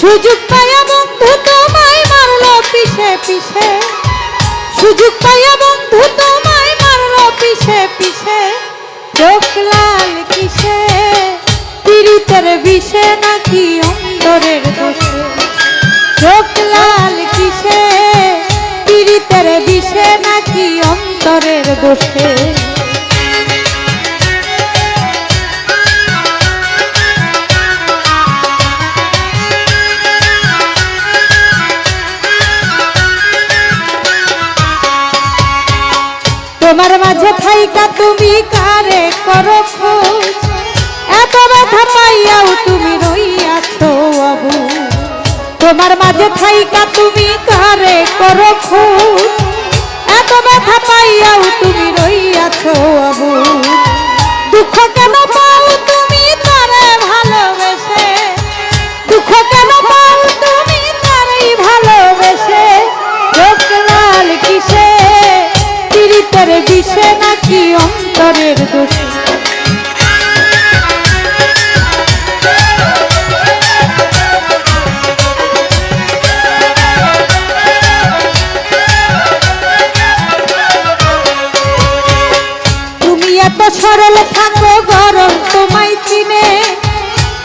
সুযোগ পাইয়া বন্ধু তোমায় মারলো পিছে পিছে। সুযোগ পাইয়া বন্ধু তোমায় মারলো পিছে পিছে। চোখ লাল কিসে? পীড়িতের বিষে নাকি অন্তরের দোষে? চোখ লাল কিসে? পীড়িতের বিষে নাকি অন্তরের দোষে? তোমার মাঝে থাইকা তুমি কারে করো খোঁজ? এত ব্যথা পাইয়াও তুমি রইয়াছো আবু। তোমার মাঝে থাইকা তুমি কারে করো খোঁজ? এত ব্যথা পাইয়াও তুমি রইয়াছো বিষে নাকি অন্তরের দোষে? তুমি এত সরল থাকো গরম তোমায় চিনে।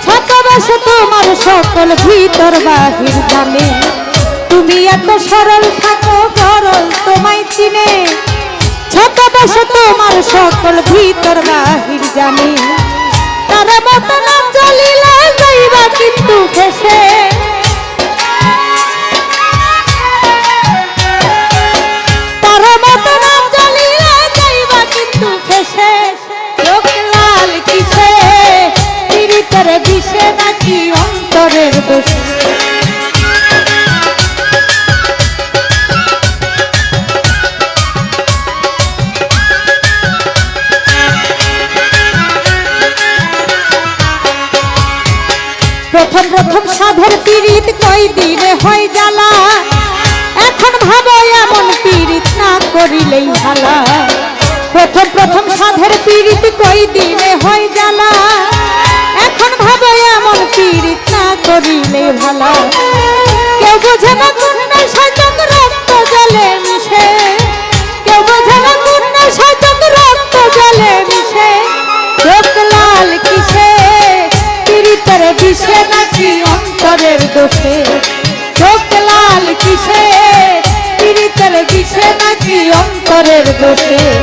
ছোট বসে তোমার সকল ভিতর বাহির জানে। তুমি এত সরল থাকো গরম তোমায় চিনে। সকল ভিতর বাহির জানে। তার মতো না চলিলে যাইবা কিন্তু ফেসে চোখ লাল কিসে? বিষে নাকি অন্তরের প্রথম প্রথম সাধের পীড়িত কই দিনে হয় জ্বালা। এখন ভাবো এমন পীড়িত না করিলেই ভালা। প্রথম প্রথম সাধের পীড়িত কই দিনে হয় বিষে নাকি অন্তরের দোষে? চোখ লাল কিসে? পীড়িতের কিসে নাকি অন্তরের দোষে?